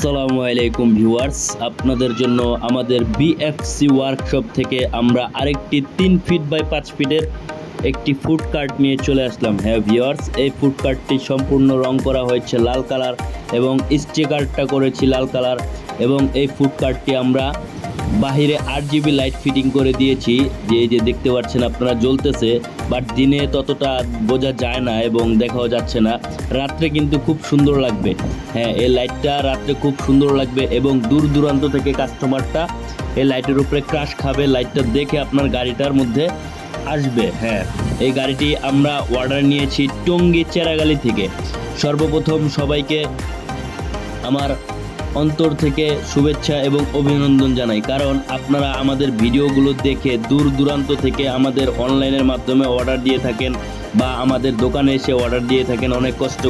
আসসালামু আলাইকুম ভিউয়ার্স। আপনাদের জন্য আমাদের বিএফসি ওয়ার্কশপ থেকে আমরা আরেকটি তিন ফিট বাই পাঁচ ফিটের একটি ফুড কার্ট নিয়ে চলে আসলাম। হ্যাঁ ভিউয়ার্স, এই ফুড কার্টটি সম্পূর্ণ রং করা হয়েছে লাল কালার এবং স্টিকারটা করেছি লাল কালার এবং এই ফুড কার্টটি আমরা বাহিরে আট জিবি লাইট ফিটিং করে দিয়েছি। যে যে দেখতে পাচ্ছেন আপনারা জ্বলতেছে বাট দিনে ততটা বোঝা যায় না এবং দেখাও যাচ্ছে না। রাত্রে কিন্তু খুব সুন্দর লাগবে। হ্যাঁ এই লাইটটা রাত্রে খুব সুন্দর লাগবে এবং দূর দূরান্ত থেকে কাস্টমারটা এই লাইটের উপরে ক্রাশ খাবে। লাইটটা দেখে আপনার গাড়িটার মধ্যে আসবে। হ্যাঁ এই গাড়িটি আমরা অর্ডার নিয়েছি টঙ্গী চেরাগালি থেকে। সর্বপ্রথম সবাইকে আমার অন্তর থেকে শুভেচ্ছা এবং অভিনন্দন জানাই। কারণ আপনারা আমাদের ভিডিওগুলো দেখে দূর দূরান্ত থেকে আমাদের অনলাইনের মাধ্যমে অর্ডার দিয়ে থাকেন বা আমাদের দোকানে এসে অর্ডার দিয়ে থাকেন, অনেক কষ্ট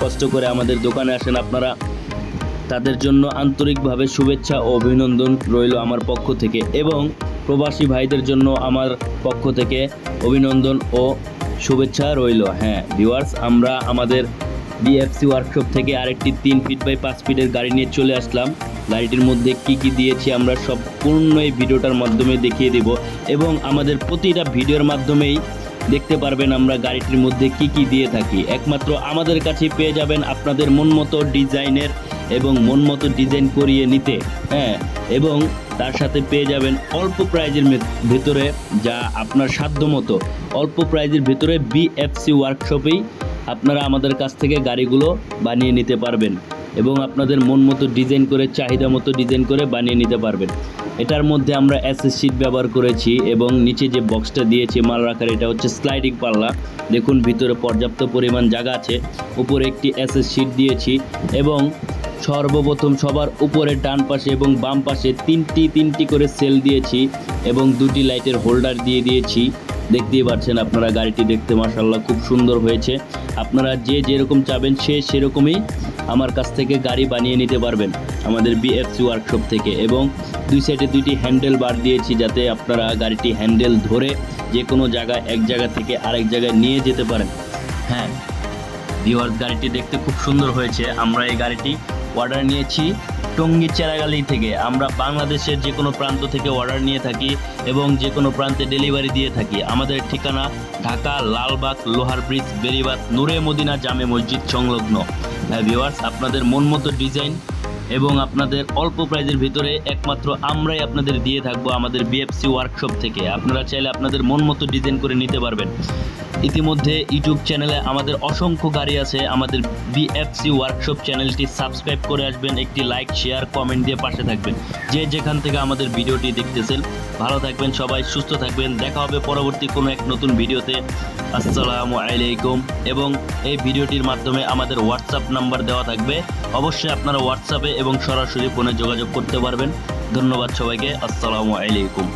কষ্ট করে আমাদের দোকানে আসেন আপনারা। তাদের জন্য আন্তরিকভাবে শুভেচ্ছা ও অভিনন্দন রইল আমার পক্ষ থেকে এবং প্রবাসী ভাইদের জন্য আমার পক্ষ থেকে অভিনন্দন ও শুভেচ্ছা রইল। হ্যাঁ ভিউয়ার্স আমরা আমাদের বিএফসি ওয়ার্কশপ থেকে আরেকটি তিন ফিট বাই পাঁচ ফিটের গাড়ি নিয়ে চলে আসলাম। গাড়িটির মধ্যে কি কি দিয়েছি আমরা সম্পূর্ণ এই ভিডিওটার মাধ্যমে দেখিয়ে দেব এবং আমাদের প্রতিটা ভিডিওর মাধ্যমেই দেখতে পারবেন আমরা গাড়িটির মধ্যে কি কি দিয়ে থাকি। একমাত্র আমাদের কাছে পেয়ে যাবেন আপনাদের মন মতো ডিজাইনের এবং মন মতো ডিজাইন করিয়ে নিতে হ্যাঁ এবং তার সাথে পেয়ে যাবেন অল্প প্রাইজের ভেতরে যা আপনার সাধ্য মতো অল্প প্রাইজের ভেতরে বিএফসি ওয়ার্কশপেই আপনারা আমাদের কাছ থেকে গাড়িগুলো বানিয়ে নিতে পারবেন এবং আপনাদের মন মতো ডিজাইন করে, চাহিদা মতো ডিজাইন করে বানিয়ে নিতে পারবেন। এটার মধ্যে আমরা অ্যাসেস শিট ব্যবহার করেছি এবং নিচে যে বক্সটা দিয়েছি মাল রাখার, এটা হচ্ছে স্লাইডিং পাল্লা। দেখুন, ভিতরে পর্যাপ্ত পরিমাণ জায়গা আছে। উপরে একটি অ্যাসেস শিট দিয়েছি এবং সর্বপ্রথম সবার উপরে, ডান পাশে এবং বাম পাশে তিনটি তিনটি করে সেল দিয়েছি এবং দুটি লাইটের হোল্ডার দিয়ে দিয়েছি। দেখতেই পাচ্ছেন আপনারা গাড়িটি দেখতে মাসাল্লাহ খুব সুন্দর হয়েছে। আপনারা যে যেরকম চাবেন সে সেরকমই আমার কাছ থেকে গাড়ি বানিয়ে নিতে পারবেন আমাদের বিএফসি ওয়ার্কশপ থেকে এবং দুই সাইডে দুইটি হ্যান্ডেল বার দিয়েছি যাতে আপনারা গাড়িটি হ্যান্ডেল ধরে যে কোনো জায়গায় এক জায়গা থেকে আরেক জায়গায় নিয়ে যেতে পারেন। হ্যাঁ ভিওয়ার্স গাড়িটি দেখতে খুব সুন্দর হয়েছে। আমরা এই গাড়িটি অর্ডার নিয়েছি টঙ্গী চেরাগালি থেকে। আমরা বাংলাদেশের যে কোনো প্রান্ত থেকে অর্ডার নিয়ে থাকি এবং যে কোনো প্রান্তে ডেলিভারি দিয়ে থাকি। আমাদের ঠিকানা ঢাকা লালবাগ লোহার ব্রিজ বেরিবাদ নূরে মদিনা জামে মসজিদ সংলগ্ন। হ্যাঁ ভিওয়ার্স আপনাদের মন মতো ডিজাইন এবং আপনাদের অল্প প্রাইজের ভিতরে একমাত্র আমরাই আপনাদের দিয়ে থাকব আমাদের বিএফসি ওয়ার্কশপ থেকে। আপনারা চাইলে আপনাদের মন মতো ডিজাইন করে নিতে পারবেন। ইতিমধ্যে ইউটিউব চ্যানেলে আমাদের অসংখ্য গাড়ি আছে। আমাদের বিএফসি ওয়ার্কশপ চ্যানেলটি সাবস্ক্রাইব করে আসবেন, একটি লাইক শেয়ার কমেন্ট দিয়ে পাশে থাকবেন। যে যেখান থেকে আমাদের ভিডিওটি দেখতেছেন, ভালো থাকবেন সবাই, সুস্থ থাকবেন। দেখা হবে পরবর্তী কোনো এক নতুন ভিডিওতে। আসসালামু আলাইকুম। এবং এই ভিডিওটির মাধ্যমে আমাদের হোয়াটসঅ্যাপ নাম্বার দেওয়া থাকবে। অবশ্যই আপনারা হোয়াটসঅ্যাপে এবং সরাসরি ফোনে যোগাযোগ করতে পারবেন। ধন্যবাদ সবাইকে। আসসালামু আলাইকুম।